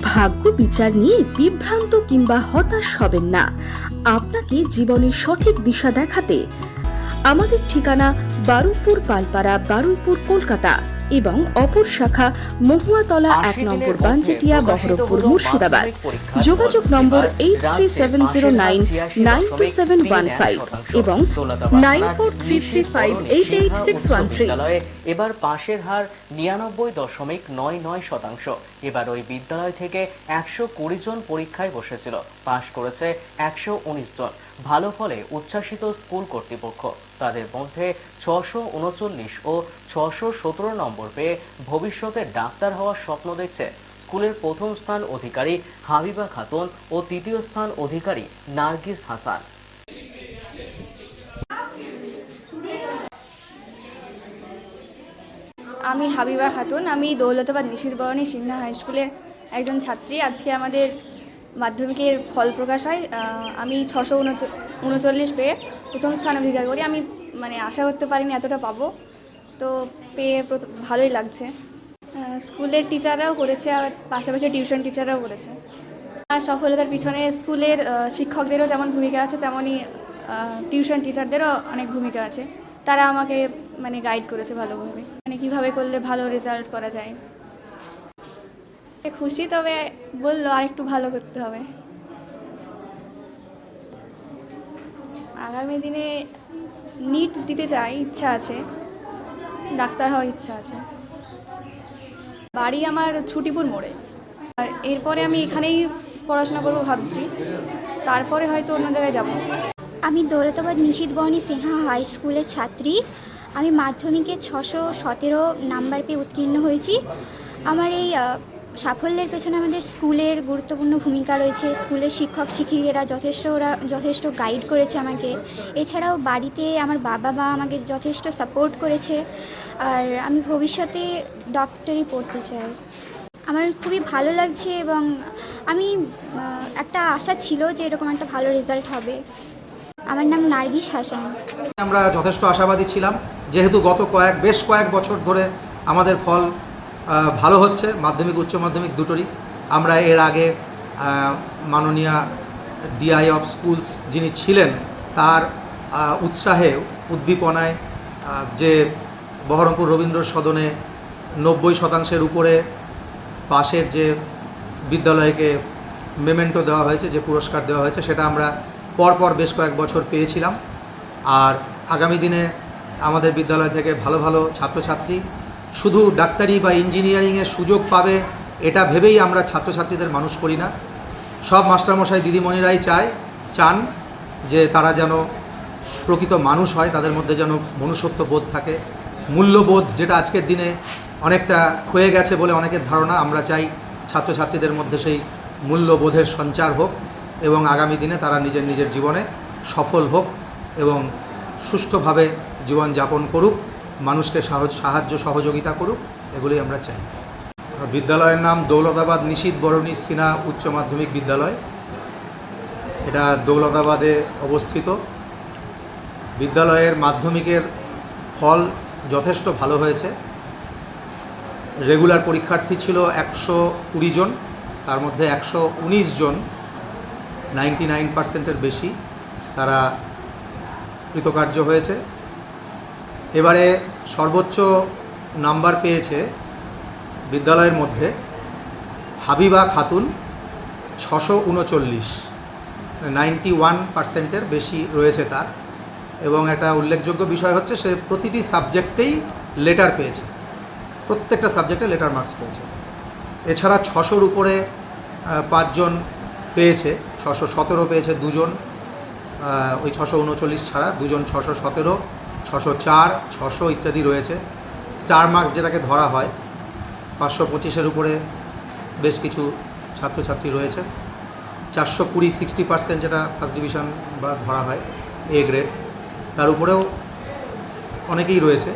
ভাগ্য বিচার নিয়ে বিভ্রান্ত কিংবা হতাশ হবেন না। আপনাকে জীবনের সঠিক দিশা দেখাতে। আমাদের ঠিকানা বারুইপুর, পালপাড়া, বারুইপুর, কলকাতা। এবং অপর শাখা মহুয়াতলা এক নম্বর বাঞ্চেটিয়া বহরমপুর মুর্শিদাবাদ। যোগাযোগ number eight three seven zero nine nine two seven one five এবং nine four three three five eight eight six one three এবার পাশের হার নিরানব্বই দশমিক নয় নয় শতাংশ। এবার ওই বিদ্যালয় থেকে একশো কুড়ি জন পরীক্ষায় বসেছিল। পাশ করেছে একশো উনিশ জন। ভালো ফলে উচ্ছ্বাসিত স্কুল কর্তৃপক্ষ। তাদের মধ্যে ছশো উনচল্লিশ ও ছশো সতেরো নম্বর পেয়ে ভবিষ্যতে ডাক্তার হওয়ার স্বপ্ন দেখছে। স্কুলের প্রথম স্থান অধিকারী হাবিবা খাতুন ও তৃতীয় স্থান অধিকারী নার্গিস হাসান। আমি হাবিবা খাতুন, আমি দৌলতাবাদ নিশীত বরণী সিনহা হাই স্কুলের একজন ছাত্রী। আজকে আমাদের মাধ্যমিকের ফল প্রকাশ হয়। আমি ছশো উনচল্লিশ পেয়ে প্রথম স্থান অধিকার করি। আমি মানে আশা করতে পারিনি এতটা পাবো। তো পেয়ে ভালোই লাগছে। স্কুলের টিচাররাও করেছে আর পাশাপাশি টিউশন টিচাররাও করেছে। আর সফলতার পিছনে স্কুলের শিক্ষকদেরও যেমন ভূমিকা আছে, তেমনই টিউশন টিচারদেরও অনেক ভূমিকা আছে। তারা আমাকে মানে গাইড করেছে ভালোভাবে। মানে কীভাবে করলে ভালো রেজাল্ট করা যায়। খুশি, তবে বলল আর একটু ভালো করতে হবে। আগামী দিনে নিট দিতে চাই ইচ্ছা আছে, ডাক্তার হওয়ার ইচ্ছা আছে। বাড়ি আমার ছুটিপুর মোড়ে। আর এরপরে আমি এখানেই পড়াশোনা করব ভাবছি। তারপরে হয়তো অন্য জায়গায় যাব। আমি দৌলতাবাদ নিশীত বর্ণী সিনহা হাই স্কুলের ছাত্রী। আমি মাধ্যমিকে ছশো সতেরো নাম্বার পেয়ে উত্তীর্ণ হয়েছি। আমার এই সাফল্যের পেছনে আমাদের স্কুলের গুরুত্বপূর্ণ ভূমিকা রয়েছে। স্কুলের শিক্ষক, শিক্ষিকারা যথেষ্ট, ওরা যথেষ্ট গাইড করেছে আমাকে। এছাড়াও বাড়িতে আমার বাবা মা আমাকে যথেষ্ট সাপোর্ট করেছে। আর আমি ভবিষ্যতে ডক্টরি পড়তে চাই। আমার খুবই ভালো লাগছে এবং আমি একটা আশা ছিল যে এরকম একটা ভালো রেজাল্ট হবে। আমার নাম নার্গিস হাসান। আমরা যথেষ্ট আশাবাদী ছিলাম। যেহেতু গত কয়েক, বেশ কয়েক বছর ধরে আমাদের ফল ভালো হচ্ছে, মাধ্যমিক, উচ্চ মাধ্যমিক দুটোরই। আমরা এর আগে মাননীয়া ডিআই অফ স্কুলস যিনি ছিলেন, তার উৎসাহে, উদ্দীপনায় যে বহরমপুর রবীন্দ্র সদনে নব্বই শতাংশের উপরে পাশের যে বিদ্যালয়কে মেমেন্টো দেওয়া হয়েছে, যে পুরস্কার দেওয়া হয়েছে, সেটা আমরা পরপর বেশ কয়েক বছর পেয়েছিলাম। আর আগামী দিনে আমাদের বিদ্যালয় থেকে ভালো ভালো ছাত্রছাত্রী শুধু ডাক্তারি বা ইঞ্জিনিয়ারিংয়ের সুযোগ পাবে, এটা ভেবেই আমরা ছাত্রছাত্রীদের মানুষ করি না। সব মাস্টারমশাই, দিদিমণিরাই চায়, চান যে তারা যেন প্রকৃত মানুষ হয়, তাদের মধ্যে যেন মনুষ্যত্ব বোধ থাকে। মূল্যবোধ যেটা আজকের দিনে অনেকটা ক্ষয়ে গেছে বলে অনেকের ধারণা, আমরা চাই ছাত্রছাত্রীদের মধ্যে সেই মূল্যবোধের সঞ্চার হোক এবং আগামী দিনে তারা নিজের নিজের জীবনে সফল হোক এবং সুষ্ঠুভাবে জীবনযাপন করুক। মানুষকে সাহায্য সহযোগিতা করুক, এগুলোই আমরা চাই। বিদ্যালয়ের নাম দৌলতাবাদ নিশীত বরণী সিনা উচ্চ মাধ্যমিক বিদ্যালয়। এটা দৌলতাবাদে অবস্থিত। বিদ্যালয়ের মাধ্যমিকের ফল যথেষ্ট ভালো হয়েছে। রেগুলার পরীক্ষার্থী ছিল একশো কুড়ি জন, তার মধ্যে একশো উনিশ জন নাইনটি নাইন পার্সেন্টের বেশি তারা কৃতকার্য হয়েছে। এবারে সর্বোচ্চ নাম্বার পেয়েছে বিদ্যালয়ের মধ্যে হাবিবা খাতুন ছশো উনচল্লিশ। নাইনটি ওয়ান পার্সেন্টের বেশি রয়েছে তার। এবং একটা উল্লেখযোগ্য বিষয় হচ্ছে সে প্রতিটি সাবজেক্টেই লেটার পেয়েছে। প্রত্যেকটা সাবজেক্টে লেটার মার্কস পেয়েছে। এছাড়া ছশোর উপরে পাঁচজন পেয়েছে, ছশো সতেরো পেয়েছে দুজন। ওই ছশো উনচল্লিশ ছাড়া দুজন ছশো সতেরো ছশো চার, ছশো ইত্যাদি রয়েছে। স্টার মার্কস যেটাকে ধরা হয়, পাঁচশো পঁচিশের উপরে বেশ কিছু ছাত্রছাত্রী রয়েছে। চারশো কুড়ি, সিক্সটি পার্সেন্ট যেটা ফার্স্ট ডিভিশন বা ধরা হয়, এ গ্রেড। তার উপরেও অনেকেই রয়েছে।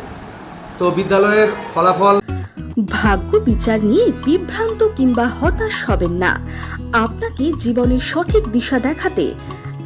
তো বিদ্যালয়ের ফলাফল ভাগ্য বিচার নিয়ে বিভ্রান্ত কিংবা হতাশ হবেন না। আপনাকে জীবনের সঠিক দিশা দেখাতে